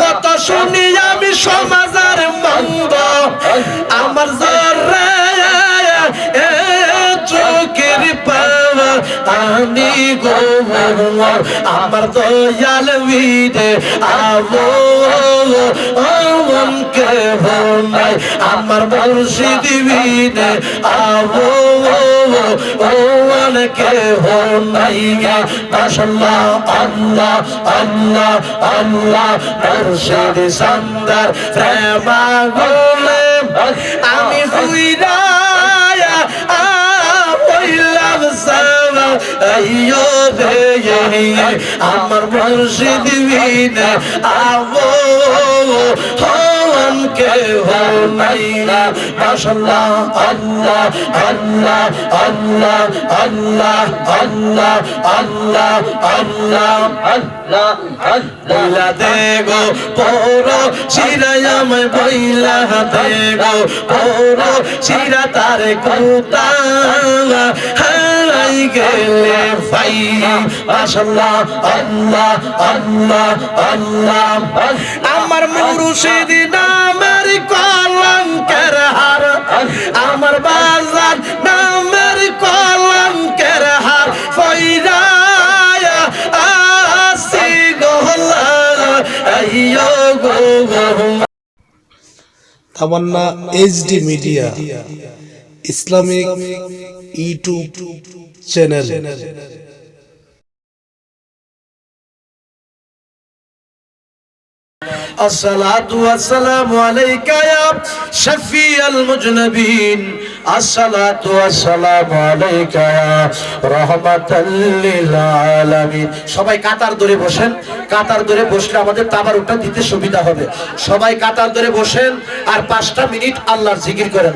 কত শুনি আমি সমাজের আমি গো আমার দয়াল বীরে আবো অমনকে নাই, আমার মুর্শিদ বীরে আবো অমনকে নাই মাশাল্লাহ, আল্লাহ আল্লাহ আল্লাহ, মুর্শিদ সন্দার প্রেমা গোলে আমি হুইরা আমার মুর্শিদ বিনে আবো কে হো নাই মাশাআল্লাহ আল্লাহ আল্লাহ আল্লাহ আল্লাহ আল্লাহ আল্লাহ আল্লাহ আল্লাহ বইলা দেগো পরো শিরায়াম বইলা দেগো পরো শিরা তার কুতা আমার মুর্শিদ নামের কলঙ্কের হার। আমার বাজার নামের কলঙ্কের হার। ফইরা আসি গোলা Tamanna HD media, Islamic YouTube. Channel الصلاة والسلام عليك يا شفيع المجنبين الصلاة والسلام عليك يا رحمة للعالمين সবাই কাতার ধরে বসেন কাতার ধরে বসলে আমাদের তাবারুকটা দিতে সুবিধা হবে সবাই কাতার ধরে বসেন আর পাঁচটা মিনিট আল্লাহর জিকির করেন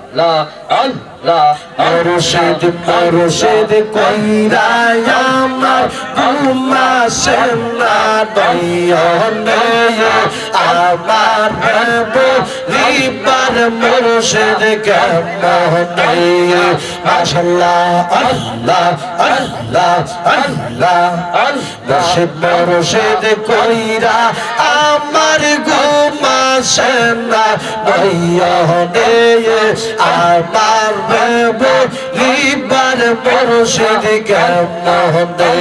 মুর্শিদ মুর্শিদ কইরা আমার ঘুমাসে না দয়নে আমার বলিবার মুর্শিদ কেমনে মাশাল্লাহ আল্লাহ আল্লাহ আল্লাহ। মুর্শিদ মুর্শিদ কইরা আমার ঘুমাসে না দয়নে আমার বলিবার মুর্শিদ কেমনে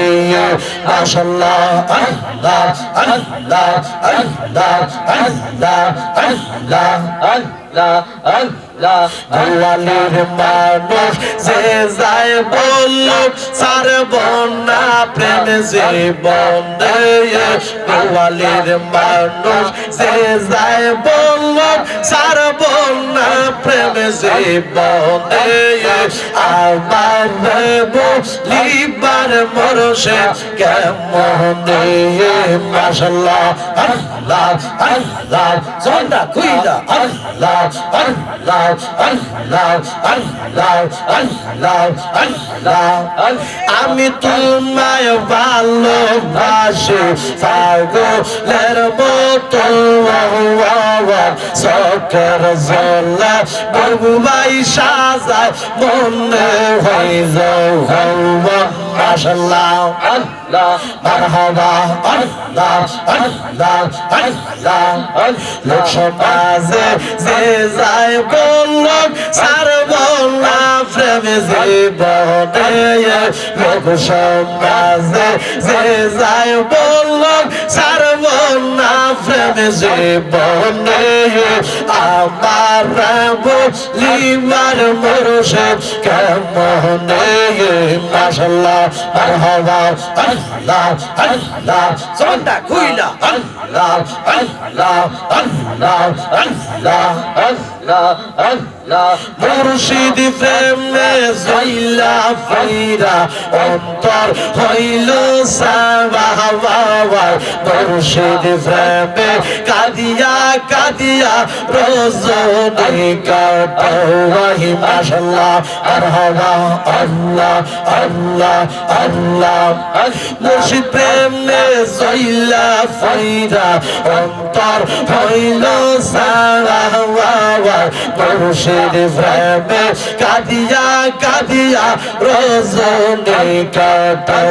মাশাল্লাহ আল্লাহ আল্লাহ আল্লাহ আল্লাহ আল্লাহ আল্লাহ আল্লাহ আল্লাহর মানুষ যে যায় বলল সার বন্যা প্রেম জীবন গোয়ালের মানুষ যে যায় বলল সার বন্যা প্রেম জীবন আমার বলিবার মরসে কেমন মাশাল্লাহ আল্লাহ আল্লাহ জন্ডা কুইলা আল্লাহ আল্লাহ। আমি তোমায় ভালোবাসি পাগলের মতো। চোখের জলে বগুমাই সাজায় মনে হয়ে যাও মাসাল্লাহ la merhaba Allah Allah Allah. Lokşamazı zizay bolluk sarbollar Fremizi boğdeye. Lokşamazı zizay bolluk sarbollar Fremizi boğdeye. Amarramu liman murşid Kemmohneye Maşallah merhaba. Allah আল্লাহ আল্লাহ সন্তা খুইলা আল্লাহ আল্লাহ আল্লাহ মুর্শিদ প্রেমে জইলা ফিরা, অন্তর হইল সাবাবা মুর্শিদ প্রেমে কাদিয়া কাদিয়া রোজনে কাটাওয়াহি মাশাল্লাহ মারহাবা, আল্লাহ আল্লাহ আল্লাহ। মুর্শিদ প্রেমে জইলা ফিরা, অন্তর তার হইল সারা মানুষের প্রেমে কাঁদিয়া কাঁদিয়া রোজ কাটাও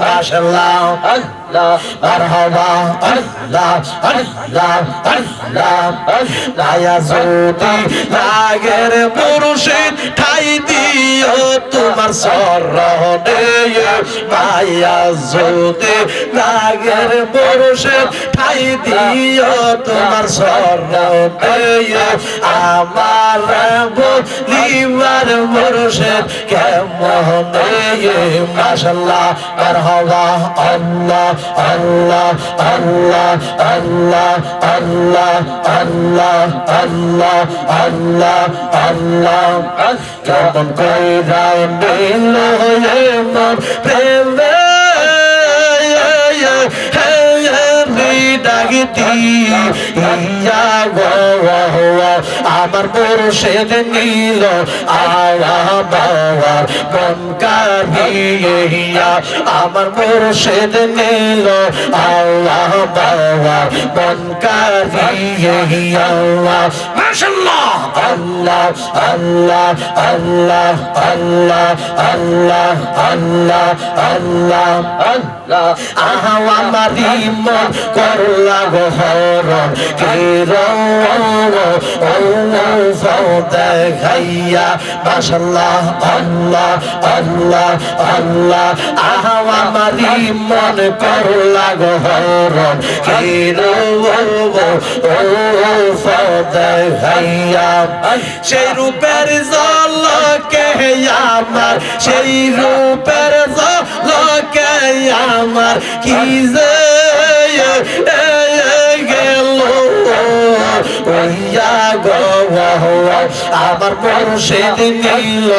মাসাল্লাহ مرحبا الله الله الله يا زوتي راغر مرشد ঠাই দিও তোমার সরণে মায়া জোতে নাগের পুরুষের ঠাই দিও তোমার সরণে, আমার বলিবার পুরুষের কেমন মাসাল্লাহ আর হওয়া আল্লাহ। Allah Allah Allah Allah Allah Allah Allah Allah Kepan koyra bilah yeman আমার মুর্শিদ নীল মন আমার মুর্শিদ নীল আল্লাহ বাবার মন আল্লাহ আল্লাহ আল্লাহ আল্লাহ আল্লাহ আল্লাহ আল্লাহ আহা, আমার মন গো হরণ দেখাইয়া মাশাল্লাহ আল্লাহ আল্লাহ আল্লাহ আহা আমার মন করলা গো হরণ কিরণ ও দেখাইয়া সেই রূপের জলকে আমার সেই রূপের জলকে আমার কি যে আমার মুর্শিদ নীল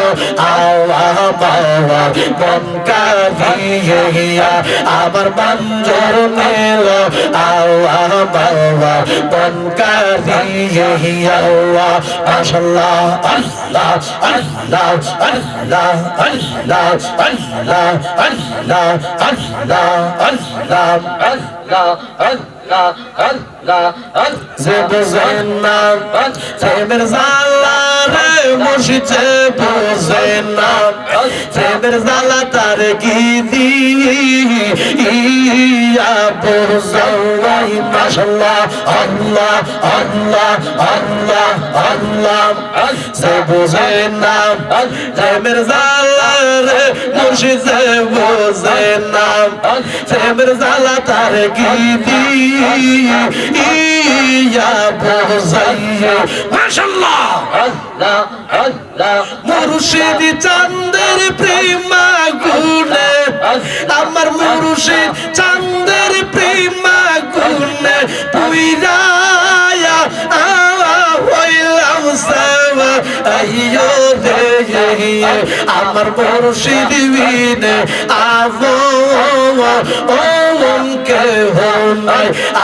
আল্লাহ বাবা মন কাঁদিয়া আমার মঞ্জুর নীল আল্লাহ বাবা মন কাঁদিয়া মাশাল্লাহ আল্লাহ আল্লাহ আল্লাহ আল্লাহ আল্লাহ আল্লাহ আল্লাহ আল্লাহ আল্লাহ আল্লাহ Zeber Zanna, Zeber Zanna, তারে মুশছে বোঝে না। প্রেমের জ্বালা তার কি দিয়া বোঝাই মাশাল্লাহ, আল্লাহ আল্লাহ আল্লাহ আল্লাহ। সে বোঝে না প্রেমের জ্বালা রে মুশছে বোঝে না। প্রেমের জ্বালা তার কি দিয়া ইয়া বোঝাইয়ে মাশাআল্লাহ। আল্লাহ আল্লাহ মুর্শিদ চাঁদের প্রেমা গুণে আমার মুর্শিদ চাঁদের প্রেমা গুণে পুইরায়া হইলাম সাবা আইয়ো রে আমার মুর্শিদ বিনে আবো ও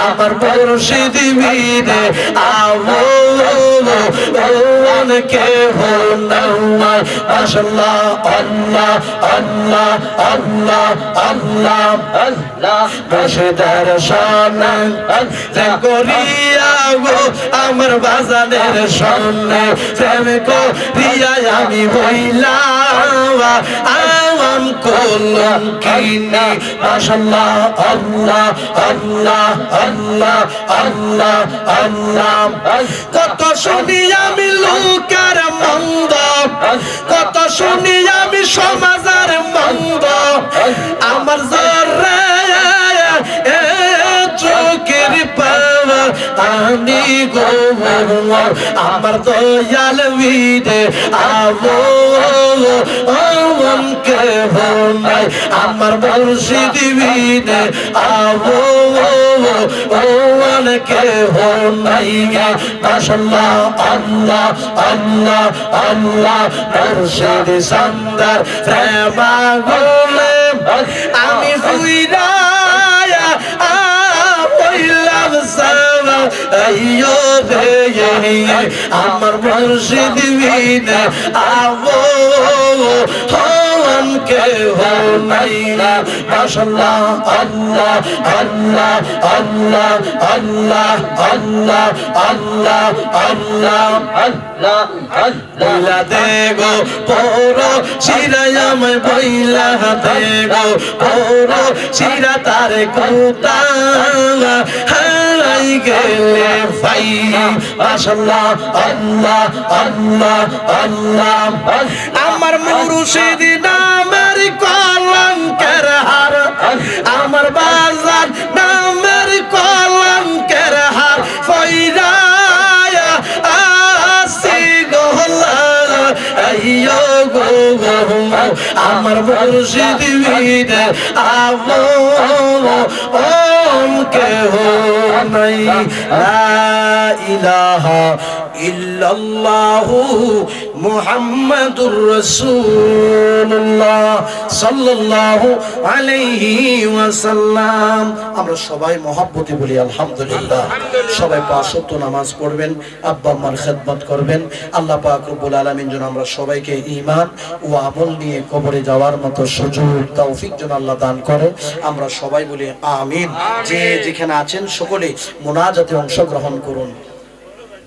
আমার মুর্শিদ মনকে নাই। মাশাআল্লাহ আল্লাহ আল্লাহ আল্লাহ আল্লাহ করিয়া আমার বাজানের সামনে করিয়া আমি হইলাম। আম কলম কিনি। মাশাআল্লাহ, আল্লাহ আল্লাহ আল্লাহ আল্লাহ আল্লাহ। কত শুনি আমি লোকের মন্দ। কত শুনি আমি সমাজের মন্দ। আমার জরে আমি গো আমার দয়াল বীরে আবো মনকে নাই। আমার মুর্শিদ বিনে আবো মনকে নাই মাশাআল্লাহ আল্লাহ আল্লাহ আল্লাহ মুর্শিদ সন্দার প্রেমা গোলে আমি হুইরা আমার মুর্শিদ বিনে আবো কেহ নাই মাশাল্লাহ আল্লাহ আল্লাহ আল্লাহ আল্লাহ আল্লাহ আল্লাহ আল্লাহ আল্লাহ বইলা দেগো পর শিরায়াম বইলা দেগো পর শিরা তার কুতা হাই গেলে ভাই। মাশাল্লাহ আল্লাহ আল্লাহ আল্লাহ আমার মুর্শিদ নামের কলঙ্কের হার। আমার বাজার নামের কলঙ্কের হার। ফইরায়া আসি গোলা আইয়ো গো আমার মুর্শিদ বীর আবো ওম কেহ নাই। লা ইলাহা ইল্লাল্লাহু মুহাম্মাদুর রাসূলুল্লাহ সাল্লাল্লাহু আলাইহি ওয়াসাল্লাম। আমরা সবাই মহব্বতে বলি, আলহামদুলিল্লাহ। সবাই পাঁচ ওয়াক্ত নামাজ পড়বেন, আব্বা আম্মার খেদমত করবেন। আল্লাহ পাক রব্বুল আলামিন যেন আমরা সবাইকে ঈমান ও আমল নিয়ে কবরে যাওয়ার মতো সুযোগ, তৌফিক যেন আল্লাহ দান করে। আমরা সবাই বলি, আমিন। যে যেখানে আছেন, সকলে মোনাজাতে অংশগ্রহণ করুন।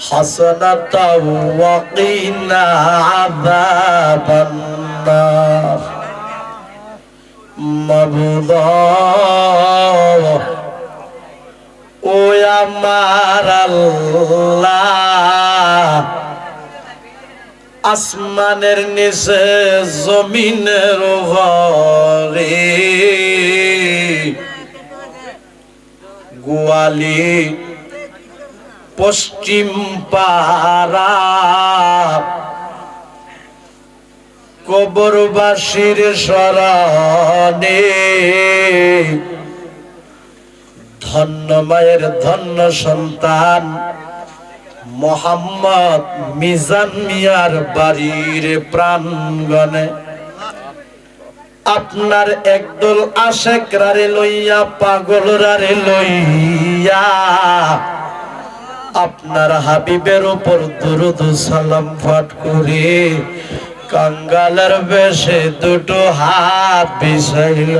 حسنة وقنا عذاب النار মাবুদ ও আমার আল্লাহ আসমানের নিচে জমিনের ঘরে গোয়ালি পশ্চিম পাড়া কবরবাসীর স্মরণে ধন্য মায়ের ধন্য সন্তান মোহাম্মদ মিজান মিয়ার বাড়ির প্রাঙ্গনে আপনার একদল আশেক রারে লইয়া, পাগল রারে লইয়া আপনার হাবিবের উপর দুরুদ সালাম পাঠ করে। কাঙ্গালের বেশে দুটো হাত বিষাইল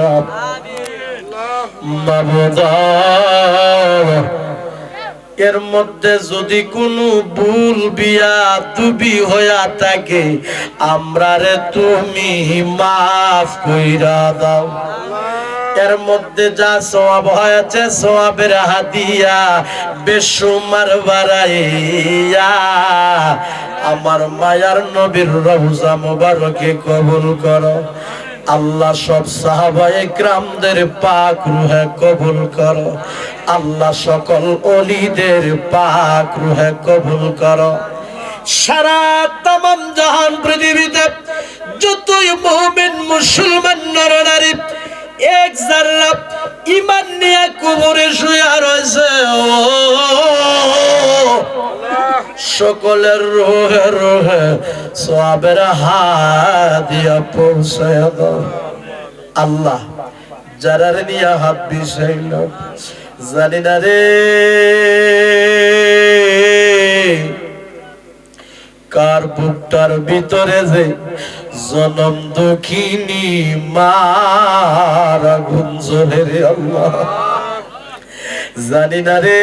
এর মধ্যে যদি কোনো ভুল বিয়া তুবি হইয়া থাকে আমরা রে তুমি মাফ কইরা দাও। এর মধ্যে যা সওয়াব হয়েছে, সওয়াবের হাদিয়া বেসুমার বাড়াইয়া আমার মায়ার নবীর রওজা মোবারকে কবুল করো। আল্লাহ সব সাহাবায়ে গ্রামদের পাক রুহে কবুল করো। আল্লাহ সকল অলিদের পাক রুহে কবুল করো। সারা তাম জাহান পৃথিবীতে যতই মুমিন মুসলমান নরনারী এক জাররা ইমান নিয়ে কবরে শুয়ে রয়েছে। সকলের রোহে রোহে সবের হাদিয়া পৌঁছায় দাও। আল্লাহ, যারার নিয়ে হাত বিষাইল জানি না রে। কার বুকটার ভিতরে যে জনম দুঃখিনী মারা গুঞ্জলে রে আল্লাহ। জানি না রে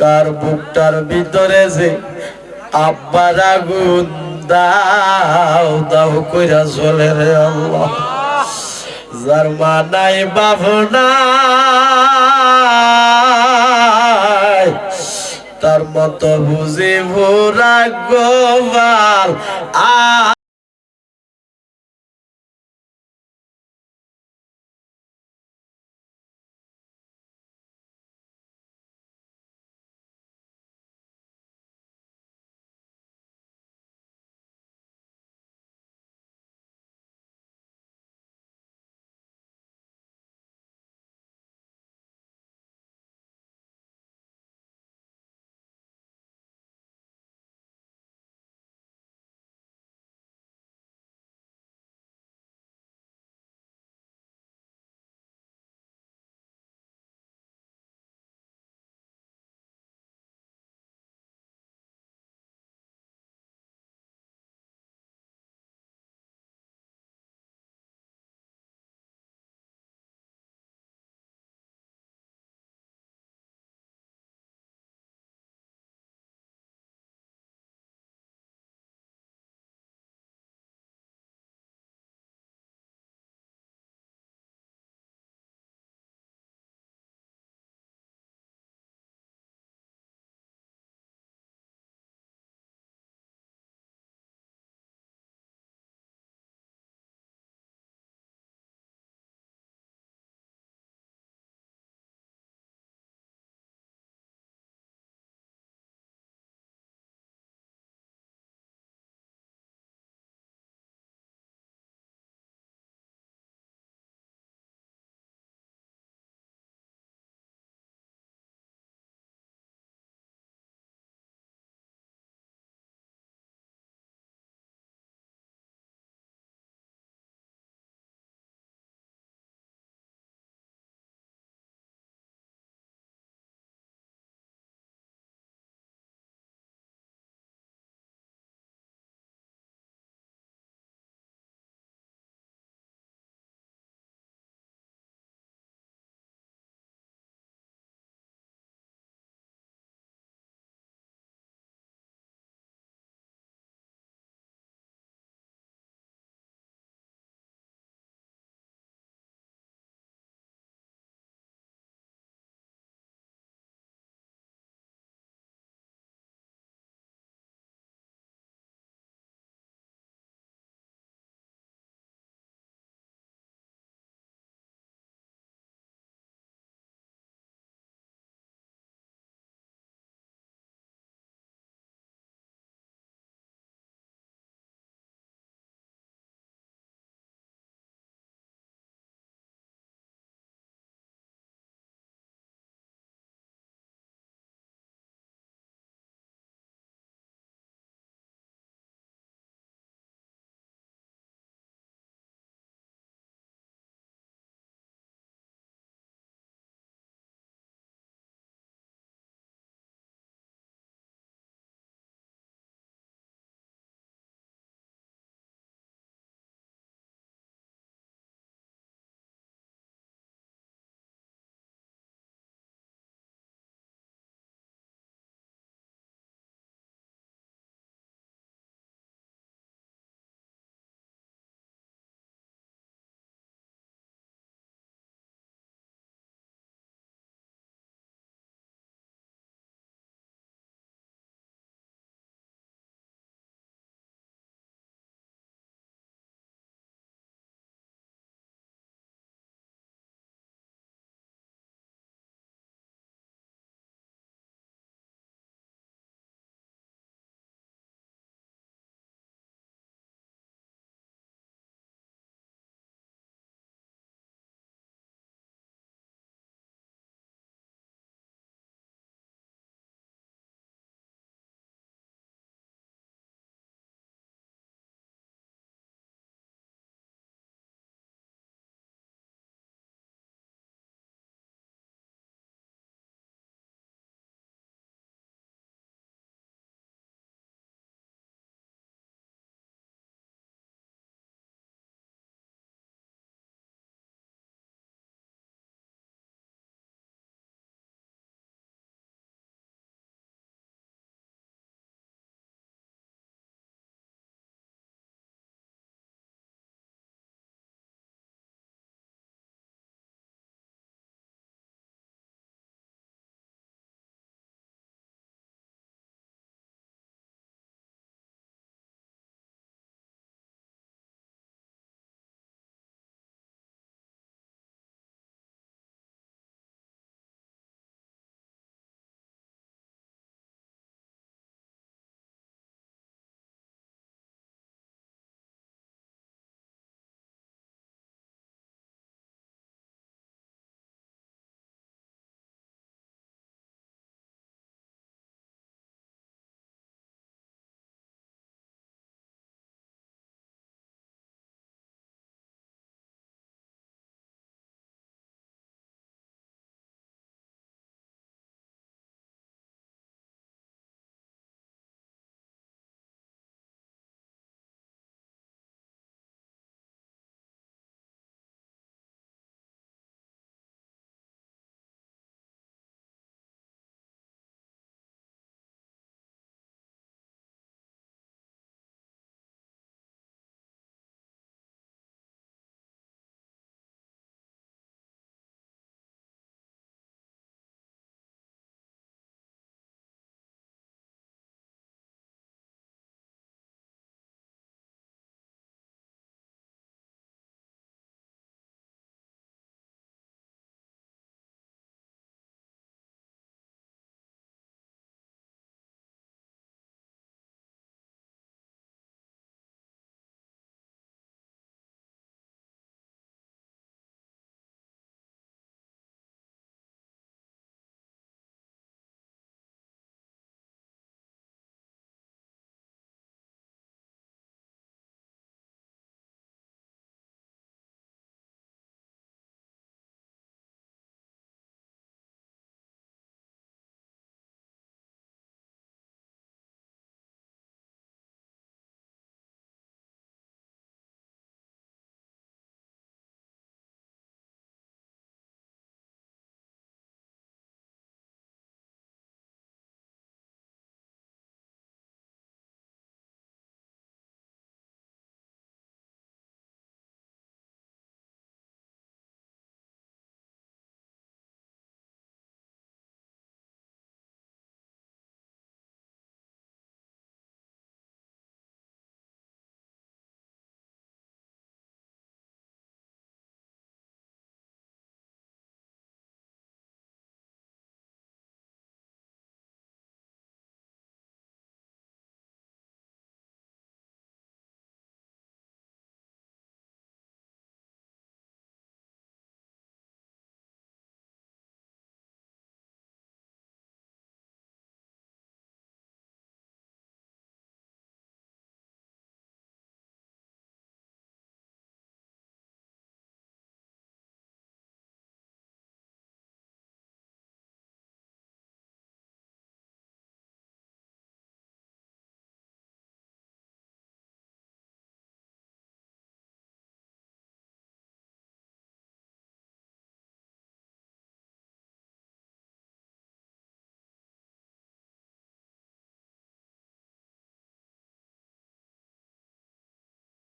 কার বুকটার ভিতরে যে আব্বার আগুন দাও দাও কইরা চলে রে আল্লাহ। যার মা নাই বাবনা তার মত বুঝে ভোরা গোবাল